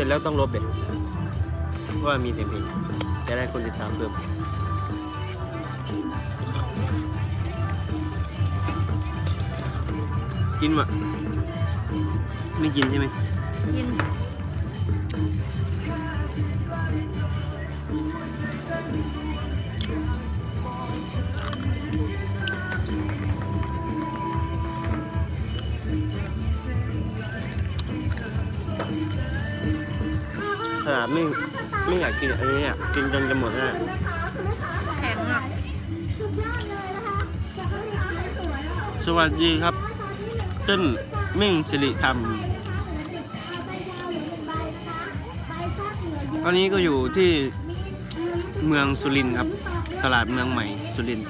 สร็จแล้วต้องลบเด็ดว่ามีเสียงเพลงจะได้คนติดตามเพิ่มกินวะไม่กินใช่ไหมกิน ขนาดไม่ไม่อยากกินอันนี้อะกินจนจะหมดแล้วแข็งอะสวัสดีครับเต้นเม่งสิริธรรมตอนนี้ก็อยู่ที่เมืองสุรินทร์ครับ ตลาดเมืองใหม่สุรินทร์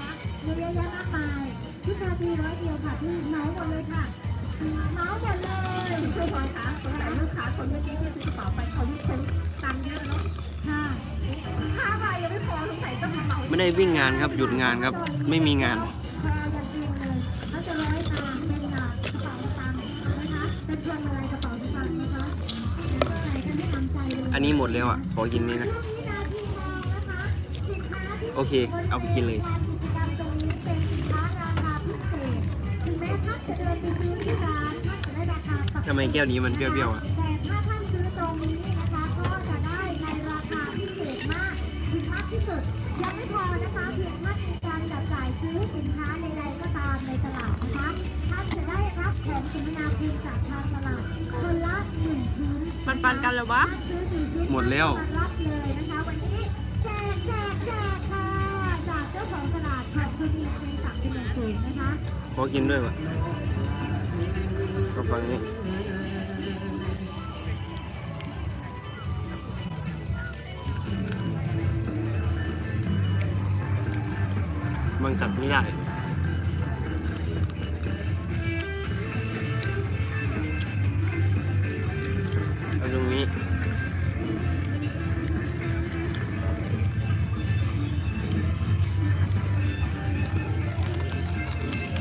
ไม่ได้วิ่งงานครับ หยุดงานครับ ไม่มีงาน อันนี้หมดแล้วอะ ขอกินนี้นะ โอเค เอาไปกินเลยการกิจกรรมตรงนี้เป็นสินค้าราคาพิเศษถึงแม้ท่านจะเดินไปซื้อที่ร้านท่านจะได้ราคาปกติทำไมแก้วนี้มันเปรี้ยวๆอะ ยังไม่พอนะคะเพียงท่านมีการจับจ่ายซื้อสินค้าใดๆก็ตามในตลาดนะคะท่านจะได้รับแผนสินนาคุณจากทางตลาดคนละหนึ่งพื้นปันปันกันเลยวะ ท่านซื้อสี่ชิ้นหมดแล้วรับเลยนะคะวันนี้แจกแจกแจกค่ะจากเจ้าของตลาดขอบคุณคุณศักดิ์เป็นอย่างสูงนะคะ ขอกินด้วยวะก็ฟังนี้ มันกัดไม่ได้เอาตรงนี้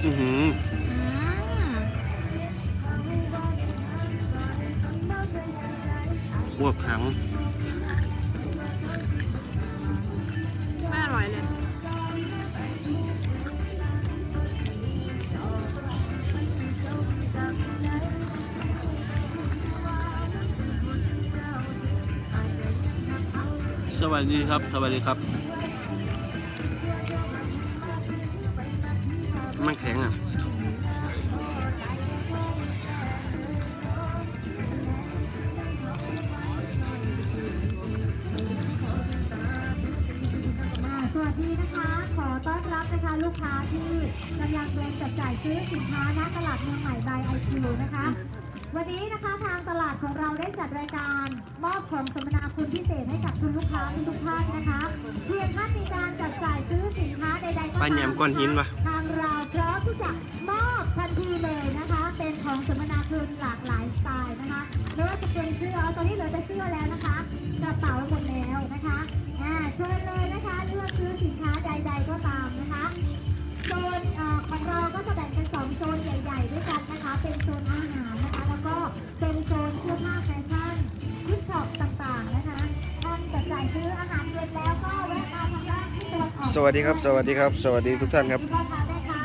อือหืออืมบวกขัง วัสดีครับ สวัสดีครับ มันแข็งอะอ่าสวัสดีนะคะขอต้อนรับนะคะลูกค้าที่กำลังเดินจับจ่ายซื้อสินค้าณตลาดเมืองใหม่บายไอคิวนะคะ วันนี้นะคะทางตลาดของเราได้จัดรายการมอบของสมนาคุณพิเศษให้กับคุณลูกค้าทุกๆท่านนะคะเพียงท่านมีการจับจ่ายซื้อสินค้าใดๆก็ปลาตามแหนมก้อนหินวะทางเราพร้อมที่จะมอบทันทีเลยนะคะ เป็นของสมนาคุณหลากหลายสไตล์นะคะไม่ว่าจะเป็นเสื้อเอาตอนนี้เหลือแต่เสื้อแล้วนะคะกระเป๋าหมดแล้วนะคะอ่าเชิญเลยนะคะเลือกซื้อสินค้าใด ๆก็ตามนะคะโซนเอ่อของเราก็จะแบ่งเป็นสองโซนใหญ่ ๆ ด้วยกันนะคะ เป็นโซนอาหาร สวัสดีครับ สวัสดีครับ สวัสดีทุกท่านครับพ่อค้าแม่ค้า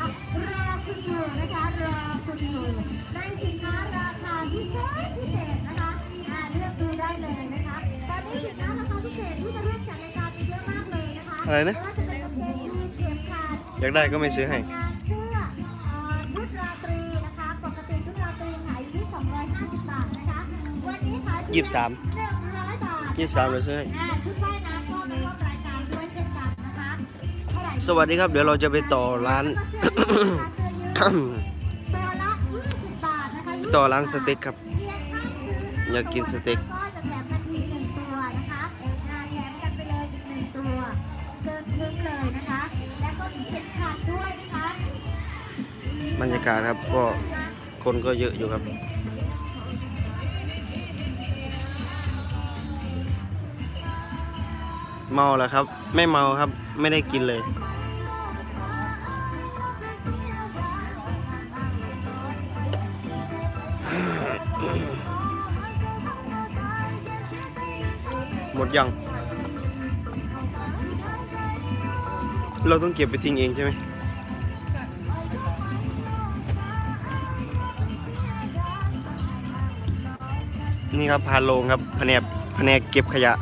รอคุณอยู่นะคะรอคุณอยู่ในสินค้าราคาพิเศษพิเศษนะคะอ่าเลือกดูได้เลยนะคะตอนนี้สินค้าราคาพิเศษที่จะเลือกจัดรายการมีเยอะมากเลยนะคะอะไรนะม่ว่าจะเป็นกางเกงยีนส์เข็มขัดอยากได้ก็ไม่ซื้อให้งานเสื้อเอ่อชุดราตรีนะคะปกติชุดราตรีขายอยู่ที่250บาทนะคะวันนี้ขายเพีงยี่สิบสาม100บาทยี่สิบสามเราซื้อให้ สวัสดีครับ เดี๋ยวเราจะไปต่อร้านตัวละ20บาทนะคะต่อร้านสเต็กครับเพียงท่านซื้อยากกินสเต็กก็จะแถมกันทีหนึ่งตัวนะคะอ่าแถมกันไปเลยอีกหนึ่งตัวเดินทึ้งเลยนะคะแล้วก็มีเข็มขัดด้วยนะคะบรรยากาศครับก็คนก็เยอะอยู่ครับเมาแล้วครับ ไม่เมาครับ ไม่ได้กินเลย ยัง เราต้องเก็บไปทิ้งเองใช่ไหมนี่ครับพานโลงครับแผนกแผนกเก็บขยะ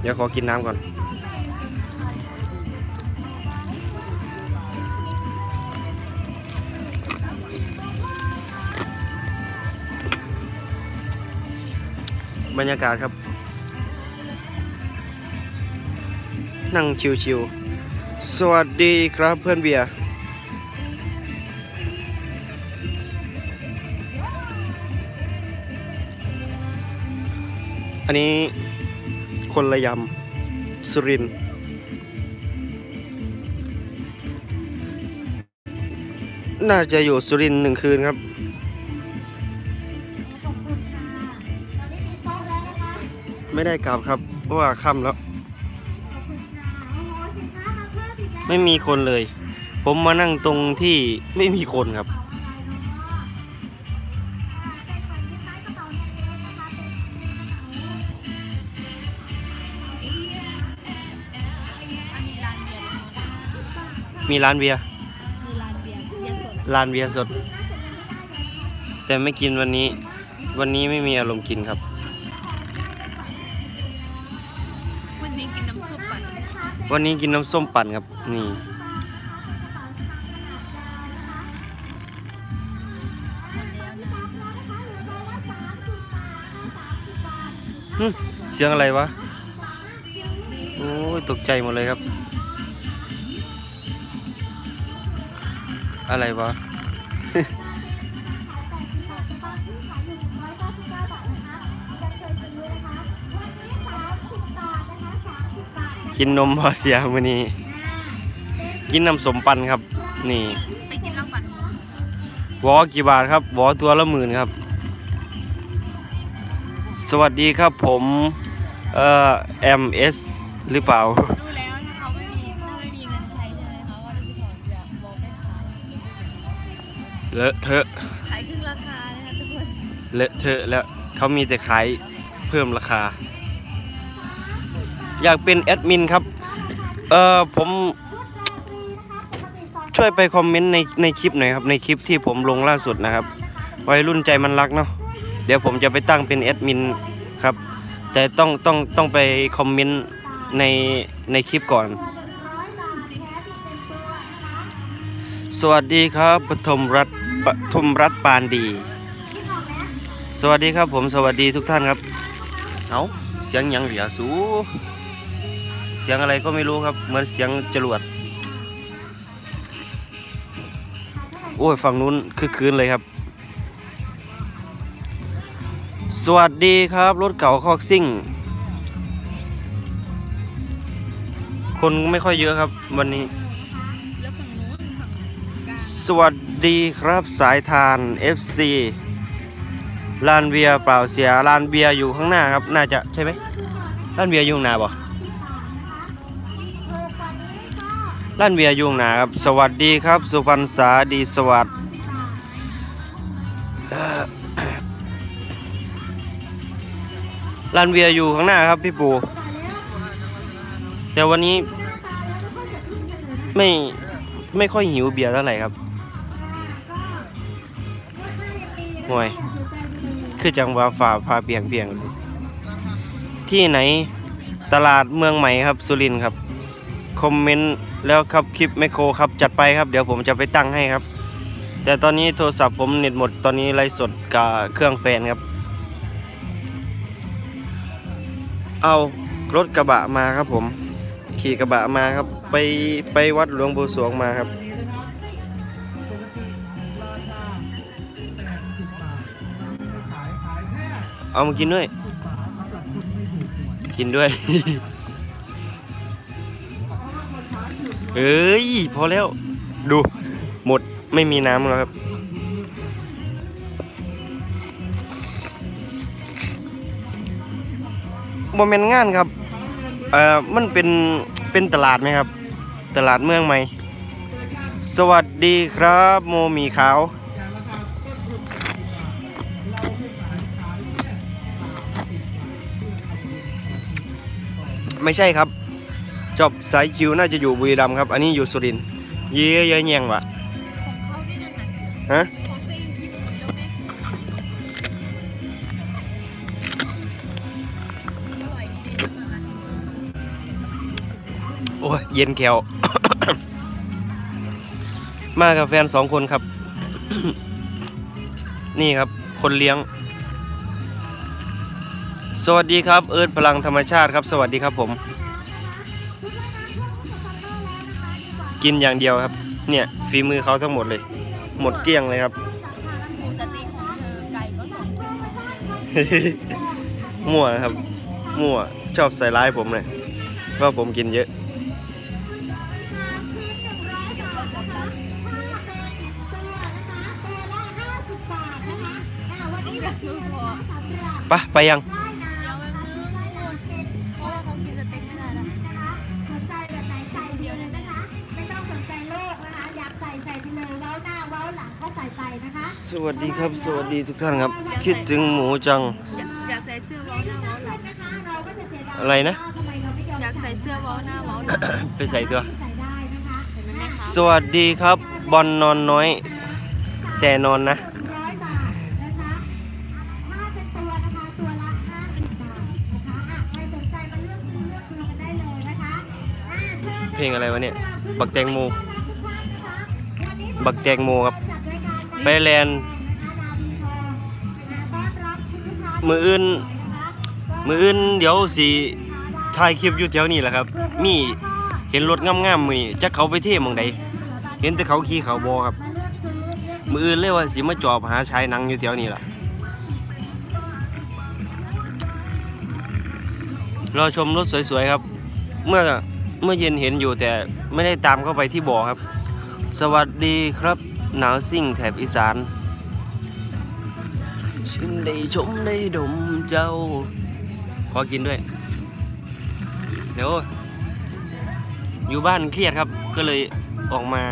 เดี๋ยวขอกินน้ำก่อน บรรยากาศครับ นั่งชิวๆ สวัสดีครับเพื่อนเบียร์อันนี้คนละยำสุรินทร์น่าจะอยู่สุรินทร์หนึ่งคืนครับขอบคุณค่ะตอนนี้มีโต๊ะแล้วนะคะไม่ได้กลับครับ เพราะว่าค่ำแล้ว ไม่มีคนเลย ผมมานั่งตรงที่ไม่มีคนครับ มีร้านเบียร์มีร้านเบียร์เบียร์สดร้านเบียร์สด แต่ไม่กินวันนี้ วันนี้ไม่มีอารมณ์กินครับ วันนี้กินน้ำซุปก่อน วันนี้กินน้ำส้มปั่นครับ นี่ เสียงอะไรวะ โอ้ย ตกใจหมดเลยครับ อะไรวะ กินนมพอเสียมื้อนี้ กินน้ำสมปันครับ นี่ไปกินเหล้าก่อนวอกี่บาทครับวอตัวละหมื่นครับ สวัสดีครับผมเอ่อ MS หรือเปล่า รู้แล้วถ้าเขาไม่มีถ้าไม่มีเงินใช้ใช่ไหมคะว่าจะไปถอนจากบอกไปขายเลอะเทอะขายครึ่งราคานะคะทุกคน เลอะเทอะแล้วเขามีแต่ขายเพิ่มราคา อยากเป็นแอดมินครับ เอ่อผมช่วยไปคอมเมนต์ในในคลิปหน่อยครับในคลิปที่ผมลงล่าสุดนะครับวัยรุ่นใจมันรักเนาะเดี๋ยวผมจะไปตั้งเป็นแอดมินครับ แต่ต้องต้องต้องไปคอมเมนต์ในในคลิปก่อน สวัสดีครับปฐมรัตน์ปฐมรัตน์ปานดี สวัสดีครับผมสวัสดีทุกท่านครับ เอาเสียงยังเหลียสู สียงอะไรก็ไม่รู้ครับ เหมือนเสียงจรวด โอ้ยฝั่งนู้นคือคืนเลยครับ สวัสดีครับ รถเก่าคอกซิ่ง คนไม่ค่อยเยอะครับวันนี้ สวัสดีครับสายทาน FC ลานเบียร์เปล่าเสียลานเบียร์อยู่ข้างหน้าครับ น่าจะใช่ไหมลานเบียร์อยู่ข้างหน้าบ่ ลานเบียร์อยู่งหนาครับ สวัสดีครับ สุพรรณษาดีสวัสดิ์เอ่อลานเบียร์อยู่ข้างหน้าครับพี่ปูแต่วันนี้ ไม่ไม่ค่อยหิวเบียร์เท่าไหร่ครับห่วย คือจังหวะฝ่าพาเบียงเบียงเลยที่ไหนตลาดเมืองใหม่ครับ สุรินทร์ครับ คอมเมนต์แล้วครับคลิปแมคโครครับจัดไปครับเดี๋ยวผมจะไปตั้งให้ครับ แต่ตอนนี้โทรศัพท์ผมเน็ตหมดตอนนี้ไลฟ์สดกับเครื่องแฟนครับ เอารถกระบะมาครับผม ขี่กระบะมาครับ ไปไปวัดหลวงปู่สวงมาครับเอามากินด้วย กินด้วย เอ้ย พอแล้ว ดู หมดไม่มีน้ำแล้วครับโมเมนงานครับ เอ่อ มันเป็น เป็นตลาดไหมครับ ตลาดเมืองใหม สวัสดีครับ โมมีขาวไม่ใช่ครับ จบสายคิวน่าจะอยู่บุรีรัมย์ครับ อันนี้อยู่สุรินทร์เย้ยแยงวะของเขาที่นั่นน่ะฮะของตัวเองกินหมดแล้วไหมอร่อยดีๆมากโอ้ยเย็นแขวมากับแฟนสองคนครับ นี่ครับ คนเลี้ยง สวัสดีครับ เอิร์ธพลังธรรมชาติครับ สวัสดีครับผม กินอย่างเดียวครับ เนี่ยฝีมือเขาทั้งหมดเลย หมดเกลี้ยงเลยครับหมูสะเต๊กของเธอไก่ก็สองตัวมั่วนะครับ มั่วชอบใส่ร้ายผมเลยว่าผมกินเยอะ ปะไปยัง วัสดีครับ สวัสดีทุกท่านครับ คิดถึงหมูจัง อยากอยากใส่เสื้อเว้าหน้าเว้าหลังนะคะเราก็จะเสียดายอะไรนะทำไมเราไม่ยอมอยากใส่เสื้อเว้าหน้าเว้าหลังไปใส่ตัวใส่ได้นะคะเห็นไหมแม่ค้าสวัสดีครับบอลนอนน้อย แต่นอนนะร้อยบาทนะคะถ้าเป็นตัวนะคะตัวละห้าสิบบาทนะคะอะใครสนใจมาเลือกซื้อเลือกซื้อกันได้เลยนะคะอะชิญเพลงอะไรวะเนี่ย บักแตงโมทุกท่านนะคะวันนี้บักแตงโมครับจัดรายการ ไปแลนมืออื่น มืออื่นเดี๋ยวสิถ่ายคลิปอยู่แถวนี้แหละครับ มีเห็นรถงามๆมือนี้จักเขาไปเที่ยวมองใดเห็นแต่เขาขี่เขาบอครับ มืออื่นเลยว่าสิมาจอบหาชายนังอยู่แถวนี้ล่ะรอชมรถสวยๆครับ เมื่อเมื่อเย็นเห็นอยู่แต่ไม่ได้ตามเข้าไปที่บ่อครับ สวัสดีครับ หนาวซิ่งแถบอีสานฉันได้ชมได้ดมเจ้า ขอกินด้วย เดี๋ยว อยู่บ้านเครียดครับ ก็เลยออกมา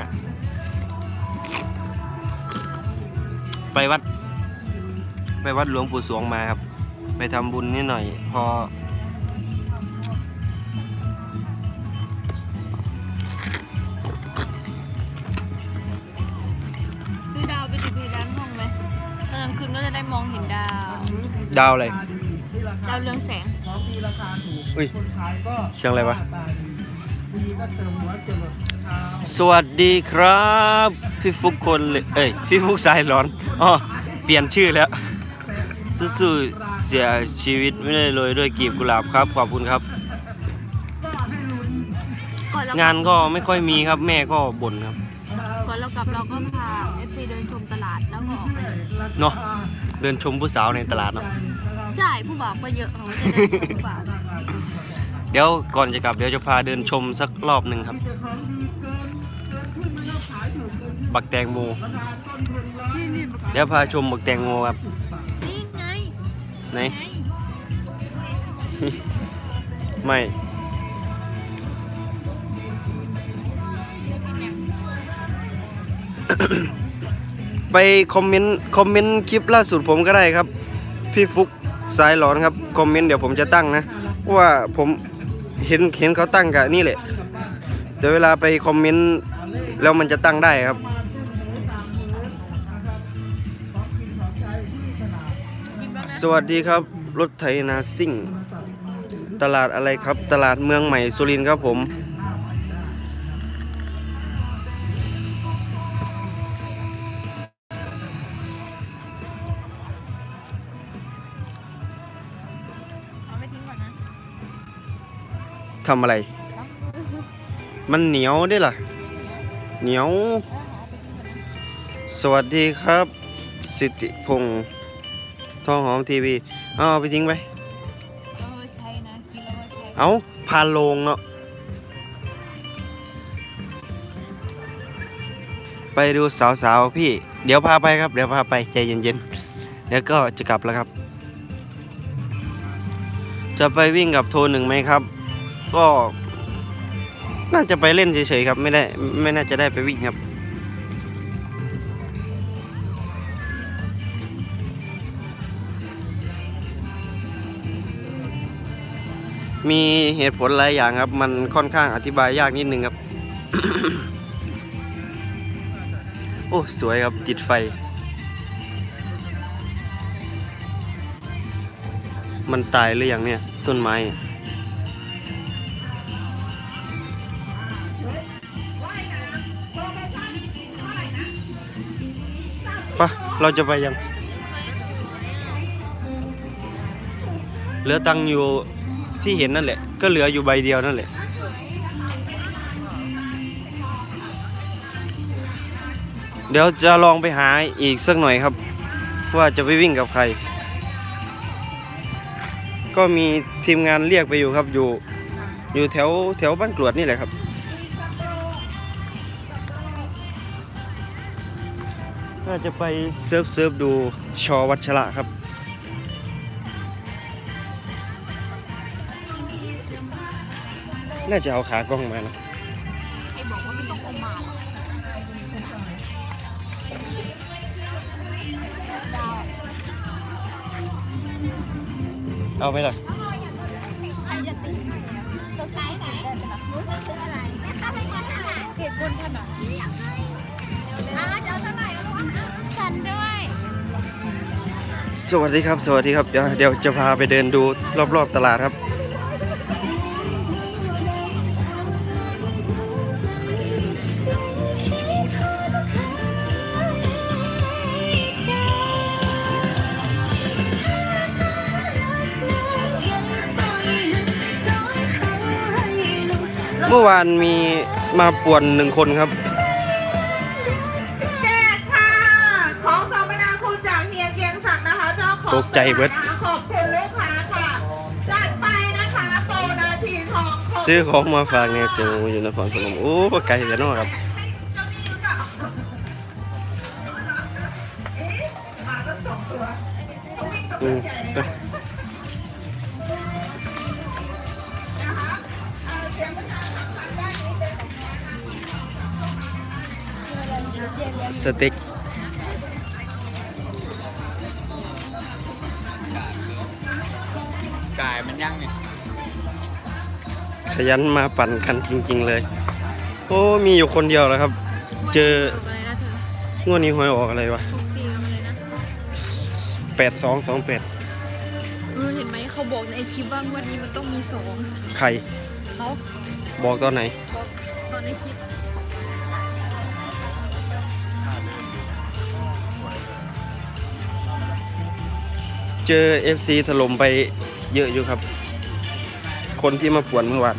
ไปวัด ไปวัดหลวงปู่สวงมาครับ ไปทำบุญนิดหน่อย พอ มองเห็นดาว ดาวอะไร ดาวเรืองแสงของมีราคาถูกอุ้ยคนขายก็เสียงอะไรวะตายดีก็เติมหัวจรดเท้าสวัสดีครับ พี่ฟุกคนเลยเอ้ย พี่ฟุกสายร้อนอ๋อเปลี่ยนชื่อแล้ว สู้ๆเสียชีวิตไม่ได้เลยด้วยกลีบกุหลาบครับ ขอบคุณครับก่อนเรางานก็ไม่ค่อยมีครับ แม่ก็บ่นครับ ก่อนเรากลับเราก็พาเอฟซีเดินชมตลาดแล้วก็ออกไปเลยเนาะเดินชมผู้สาวในตลาดเนาะใช่ผู้บ่าวก็เยอะเขาจะได้ชมผู้บ่าวเดี๋ยวก่อนจะกลับเดี๋ยวจะพาเดินชมสักรอบหนึ่งครับ บักแตงโมนี่นี่เดี๋ยวพาชมบักแตงโมครับนี่ไงไหนไงไม่ ไปคอมเมนต์คอมเมนต์คลิปล่าสุดผมก็ได้ครับ พี่ฟุกสายหลอนครับคอมเมนต์เดี๋ยวผมจะตั้งนะว่าผมเห็นเห็นเขาตั้งกับนี่แหละแต่เวลาไปคอมเมนต์แล้วมันจะตั้งได้ครับ สวัสดีครับ รถไถนาซิ่ง ตลาดอะไรครับ ตลาดเมืองใหม่สุรินทร์ครับผม ทำอะไร มันเหนียวด้วยล่ะ เหนียว สวัสดีครับ สิทธิพงษ์ทองหอมทีวีเอาเอาไปทิ้งไปก็ใช้นะกินแล้วก็ใช้เอาพาโลงเนาะไปดูสาวๆพี่ เดี๋ยวพาไปครับ เดี๋ยวพาไปใจเย็นๆ แล้วก็จะกลับแล้วครับ จะไปวิ่งกับโทรหนึ่งไหมครับ ก็ น่าจะไปเล่นเฉยๆครับ ไม่ได้ไม่น่าจะได้ไปวิ่งครับมีเหตุผลหลายอย่างครับ มันค่อนข้างอธิบายยากนิดนึงครับ โอ้ สวยครับ ติดไฟ มันตายหรือยังเนี่ย ต้นไม้ ปะเราจะไปยัง เหลือตังอยู่ที่เห็นนั่นแหละ ก็เหลืออยู่ใบเดียวนั่นแหละ เดี๋ยวจะลองไปหาอีกสักหน่อยครับ ว่าจะไปวิ่งกับใคร ก็มีทีมงานเรียกไปอยู่ครับอยู่ อยู่แถวแถวบ้านกรวดนี่แหละครับาจะไปเซิร์ฟเซิร์ฟดูชอวัชระครับ น่าจะเอาขากล้องมานะไอ้บอกว่าไม่ต้องเอามาหรอกดาเอาไหมล่ะใครจะตีตัวไกด์ไหนรู้จะซื้ออะไรแม่ค้าให้ก่อาไหร่เก็บบนถนน ฉันด้วย สวัสดีครับ สวัสดีครับ เดี๋ยวเดี๋ยวจะพาไปเดินดูรอบๆตลาดครับ เมื่อวานมีมาป่วนหนึ่งคนครับ ตกใจเบิดนะคะขอบคุณลูกค้าค่ะจัดไปนะคะโปรนาทีทองครบซื้อของมาฝากในเสียงอยู่นครพนมโอ้ไกลแต่นอกครับให้เจ้าหนี้ก็เอ๊ะมาก็สองตัวเขาวิ่งตัว มันยังเนี่ยขยันมาปั่นกันจริง ๆ เลย โอ้มีอยู่คนเดียวแล้วครับ เจออะไรนะเธองวดนี้หวยออกอะไรวะทุกปีก็มาเลยนะแปดสองสองแปดเออเห็นไหมเขาบอกในคลิปว่างวันนี้มันต้องมีสองใครเขาบอกตอนไหนบอกตอนในคลิปเจอ FC ถล่มไป เยอะอยู่ครับ คนที่มาป่วนเมื่อวาน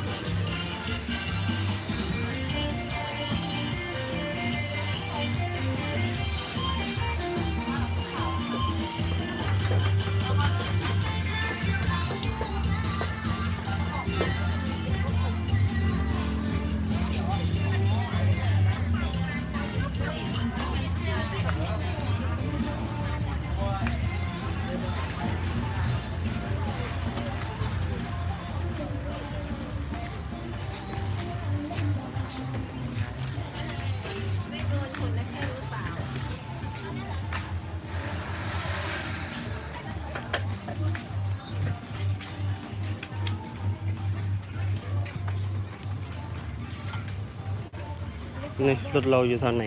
นี่รถเราอยู่ทางไหน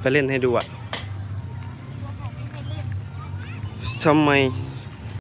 ไปเล่นให้ดูอะทำไม